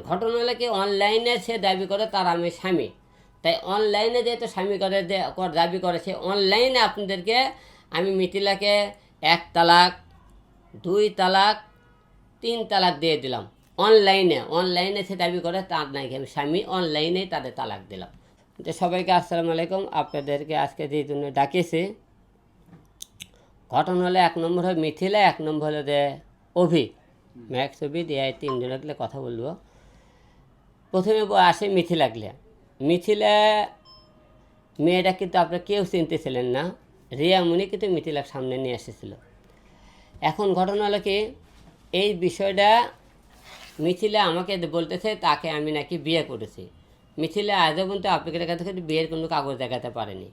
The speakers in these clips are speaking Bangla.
ঘটনা কি অনলাইনে সে দাবি করে তার আমি স্বামী। তাই অনলাইনে যেহেতু স্বামী করে দে- দাবি করে, সে অনলাইনে আপনাদেরকে আমি মিথিলাকে এক তালাক, দুই তালাক, তিন তালাক দিয়ে দিলাম। অনলাইনে অনলাইনে সে দাবি করে তার নাকি আমি স্বামী, অনলাইনেই তাদের তালাক দিলাম। তো সবাইকে আসসালামু আলাইকুম। আপনাদেরকে আজকে যে জন্য ডাকিয়েছি ঘটনা হলে এক নম্বর হয় মিথিলা, এক নম্বর হলো যে অভি। ম্যাক্স অভি, দিয়ে তিনজনের কথা বলব। প্রথমে আসে মিথিলা গেলে মিথিলা মেয়েটা কিন্তু আপনারা কেউ চিনতেছিলেন না, রিয়া মুনি কিন্তু মিথিলার সামনে নিয়ে এসেছিল। এখন ঘটনা হলো কি, এই বিষয়টা মিথিলা আমাকে বলতেছে, তাকে আমি নাকি বিয়ে করেছি। মিথিলা আজও পর্যন্ত আপনাকে দেখাতে কিন্তু বিয়ের কোনো কাগজ দেখাতে পারেনি।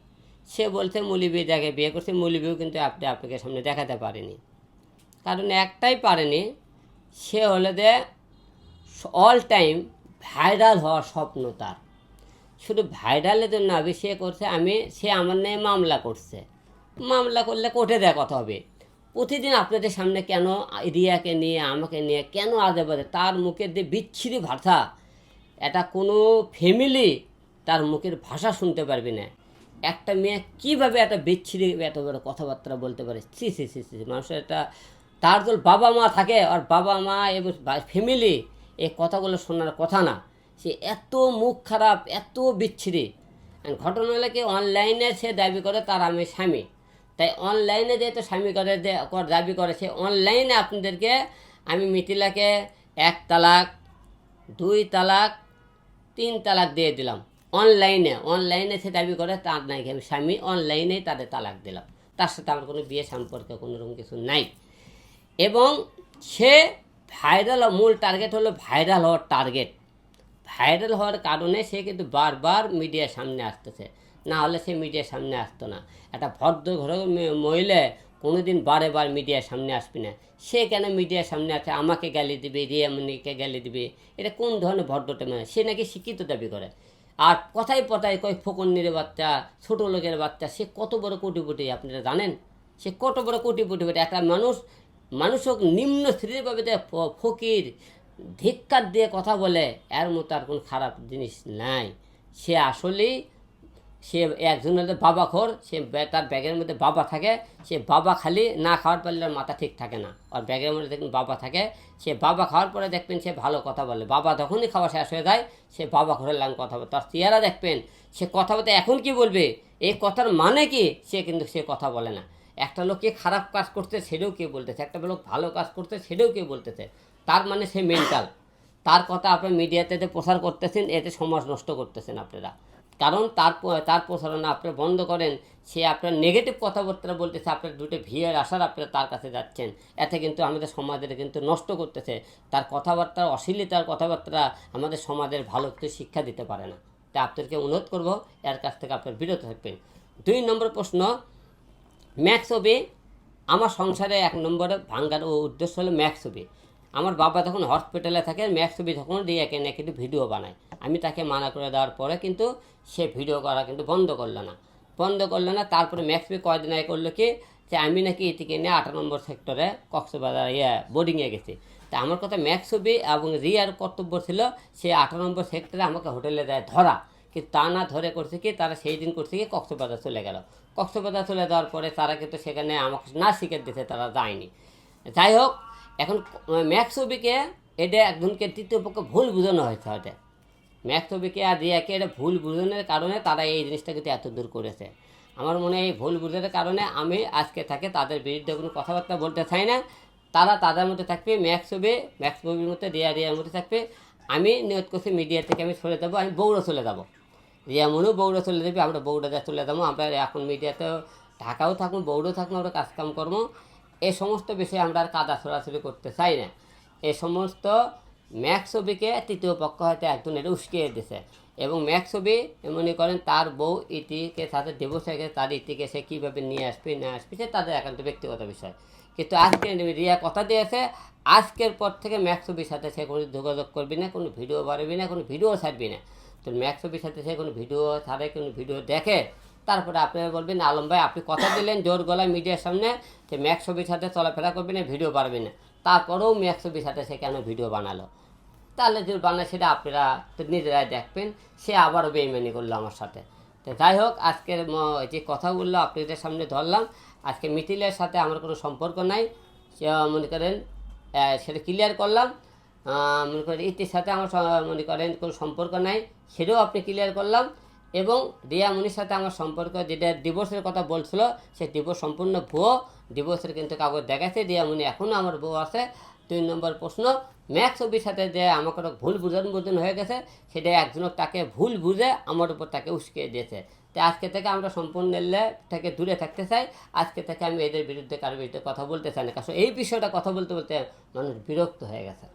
সে বলছে মুলিবি দেখে বিয়ে করছে মুলিবিও কিন্তু আপনি আপনাকে সামনে দেখাতে পারেনি। কারণ একটাই পারেনি, সে হলো যে অল টাইম ভাইরাল হওয়ার স্বপ্ন তার। শুধু ভাইরালের জন্য আমি সে করছে, আমি, সে আমার নিয়ে মামলা করছে। মামলা করলে কোর্টে দেয় কথা হবে। প্রতিদিন আপনাদের সামনে কেন রিয়াকে নিয়ে, আমাকে নিয়ে কেন আজে বাজে? তার মুখের যে বিচ্ছিরি ভাষা, এটা কোনো ফ্যামিলি তার মুখের ভাষা শুনতে পারবে না। একটা মেয়ে কীভাবে একটা বিচ্ছিরি, এত বড় কথাবার্তা বলতে পারে? সি সি সি সি মানুষের একটা, তার তো বাবা মা থাকে, আর বাবা মা এবং ফ্যামিলি এই কথাগুলো শোনার কথা না। সে এত মুখ খারাপ, এত বিচ্ছিরি। ঘটনা হলো কি অনলাইনে সে দাবি করে তার আমি স্বামী। তাই অনলাইনে যেহেতু স্বামী করে দাবি করে, সে অনলাইনে আপনাদেরকে আমি মিথিলাকে এক তালাক, দুই তালাক, তিন তালাক দিয়ে দিলাম। অনলাইনে অনলাইনে সে দাবি করে, তার নাই আমি স্বামী অনলাইনেই তাদের তালাক দিলাম। তার সাথে আমার কোনো বিয়ে সম্পর্কে কোনো রকম কিছু নাই। এবং সে ভাইরাল মূল টার্গেট হলো ভাইরাল হওয়ার টার্গেট ভাইরাল হওয়ার কারণে সে কিন্তু বারবার মিডিয়ার সামনে আসতেছে। না হলে সে মিডিয়ার সামনে আসতো না। একটা ভদ্র ঘর মহিলা কোনো দিন বারে বার মিডিয়ার সামনে আসবে না। সে কেন মিডিয়ার সামনে আছে? আমাকে গালি দিবে রিয়ামণিকে গালি দিবে। এটা কোন ধরনের ভদ্রটা মানে সে নাকি শিক্ষিত দাবি করে। আর কথায় কথায় কয় ফকন্নির বাচ্চা, ছোটো লোকের বাচ্চা, সে কত বড় কোটিপতি, আপনারা জানেন? সে কত বড় কোটিপতি বটে একটা মানুষ মানুষ হোক নিম্ন শ্রেণীভাবে যে ফকির, ধিক্কার দিয়ে কথা বলে, এর মতো আর কোনো খারাপ জিনিস নাই। সে আসলেই, সে একজন হলে বাবা খোর, সে তার ব্যাগের মধ্যে বাবা থাকে, সে বাবা খালি না খাওয়ার পারলে মাথা ঠিক থাকে না। আর ব্যাগের মধ্যে দেখবেন বাবা থাকে, সে বাবা খাওয়ার পরে দেখবেন সে ভালো কথা বলে। বাবা যখনই খাওয়া শেষ হয়ে যায়, সে বাবা ঘরের লাং কথা বলে। তার চেহারা দেখবেন, সে কথা বলতে এখন কি বলবে? এই কথার মানে কি? সে কিন্তু সে কথা বলে না। একটা লোক কে খারাপ কাজ করতে সেটাও কেউ বলতেছে? একটা লোক ভালো কাজ করতে সেটাও কেউ বলতেছে? তার মানে সে মেন্টাল তার কথা আপনি মিডিয়াতে যে প্রচার করতেছেন, এতে সমাজ নষ্ট করতেছেন আপনারা। কারণ তার তার প্রচারণা আপনি বন্ধ করেন, সে আপনার নেগেটিভ কথাবার্তা বলতেছে, আপনার দুটো ভিড়ের আসার আপনারা তার কাছে যাচ্ছেন। এতে কিন্তু আমাদের সমাজের কিন্তু নষ্ট করতেছে। তার কথাবার্তা, অশ্লীলতার কথাবার্তা আমাদের সমাজের ভালো কিছু শিক্ষা দিতে পারে না। তাই আপনাদেরকে অনুরোধ করব, এর কাছ থেকে আপনার বিরত থাকবেন। দুই নম্বর প্রশ্ন ম্যাক্স হবে। আমার সংসারে এক নম্বরে ভাঙ্গার ও উদ্দেশ্য হলো ম্যাক্স হবে। আমার বাবা যখন হসপিটালে থাকে ম্যাক্স ছবি তখন রিয়াকে নিয়ে কিন্তু ভিডিও বানায়। আমি তাকে মানা করে দেওয়ার পরে কিন্তু সে ভিডিও করা কিন্তু বন্ধ করল না। বন্ধ করল না, তারপরে ম্যাক্স বি কয়দিন আগে করল কি? যে আমি নাকি এটিকে নিয়ে আট নম্বর সেক্টরে কক্সবাজার ইয়ে বোর্ডিংয়ে গেছি। তা আমার কথা ম্যাক্স ছবি এবং রিয়ার কর্তব্য ছিল, সে আট নম্বর সেক্টরে আমাকে হোটেলে দেয় ধরা। কিন্তু তা না ধরে করছে কি, তারা সেই দিন করছে কি, কক্সবাজার চলে গেল। কক্সবাজার চলে যাওয়ার পরে তারা কিন্তু সেখানে আমাকে না শিখে দিতে তারা যায়নি। যাই হোক, এখন ম্যাক্স ছবিকে এটা একজনকে তৃতীয় পক্ষে ভুল বোঝানো হয়েছে হয়তো ম্যাক্স ছবিকে আর রিয়াকে এটা ভুল বোঝানোর কারণে তারা এই জিনিসটা কিন্তু এত দূর করেছে। আমার মনে হয় এই ভুল বোঝানোর কারণে আমি আজকে থাকে তাদের বিরুদ্ধে কোনো কথাবার্তা বলতে চাই না। তারা তাদের মধ্যে থাকবে, ম্যাক্স ছবি ম্যাক্স মধ্যে রিয়া, রিয়ার মধ্যে থাকবে। আমি নিয়ত করছি মিডিয়া থেকে, আমি সরে যাব, আমি বৌড়া চলে যাব। যেমনও বৌড়া চলে যাবে, আমরা বৌড়া যা চলে যাব, আমরা এখন মিডিয়াতে ঢাকাও থাকুন বৌড়ো থাকুন আমরা কাজকাম করব। এ সমস্ত বিষয়ে আমরা আর কাদা ছড়াছড়ি করতে চাই না। এ সমস্ত ছবিকে তৃতীয় পক্ষ হয়তো একজন এটা উস্কিয়ে দিছে। এবং ছবি, মনে করেন তার বউ ইতিকে সাথে ডিভোর্স হয়ে গেছে তার ইতিকে সে কীভাবে নিয়ে আসবে, না আসবে, সে তাদের একান্ত ব্যক্তিগত বিষয়। কিন্তু আজকে রিয়া কথা দিয়েছে, আজকের পর থেকে ছবির সাথে সে কোনো যোগাযোগ করবি না, কোনো ভিডিও বাড়বি না, কোনো ভিডিও ছাড়বি না। তো ম্যাক ছবির সাথে সে কোনো ভিডিও ছাড়ে কোনো ভিডিও দেখে, তারপরে আপনারা বলবেন, আলম ভাই, আপনি কথা দিলেন জোর গলায় মিডিয়ার সামনে যে ম্যাক ছবির সাথে চলাফেরা করবে না, ভিডিও পারবে না। তারপরেও ম্যাক ছবির সাথে সে কেন ভিডিও বানালো? তাহলে যে বানায়, সেটা আপনারা নিজেরাই দেখবেন। সে আবারও বেইমানি করল আমার সাথে। তো যাই হোক, আজকের যে কথাগুলো আপনাদের সামনে ধরলাম, আজকে মিথিলের সাথে আমার কোনো সম্পর্ক নাই। সে মনে করেন সেটা ক্লিয়ার করলাম। মনে করেন ইতির সাথে আমার মনে করেন কোনো সম্পর্ক নাই, সেটাও আপনি ক্লিয়ার করলাম এবং রিয়া মুনির সাথে আমার সম্পর্ক, যেটা ডিভোর্সের কথা বলছিল, সে ডিভোর্স সম্পূর্ণ ভুয়ো ডিভোর্সের কিন্তু কাগজ দেখাচ্ছে রিয়া মুনি এখনও আমার বউ আছে। দুই নম্বর প্রশ্ন, ম্যাক্স ছবির সাথে যে আমাকে ভুল বুঝন বুঝন হয়ে গেছে, সেটা একজনের তাকে ভুল বুঝে আমার উপর তাকে উস্কিয়ে দিয়েছে। তাই আজকে থেকে আমরা সম্পূর্ণ থেকে দূরে থাকতে চাই, আজকে থেকে আমি এদের বিরুদ্ধে কারোর বিরুদ্ধে কথা বলতে চাই না। কারণ এই বিষয়টা কথা বলতে বলতে মানুষ বিরক্ত হয়ে গেছে।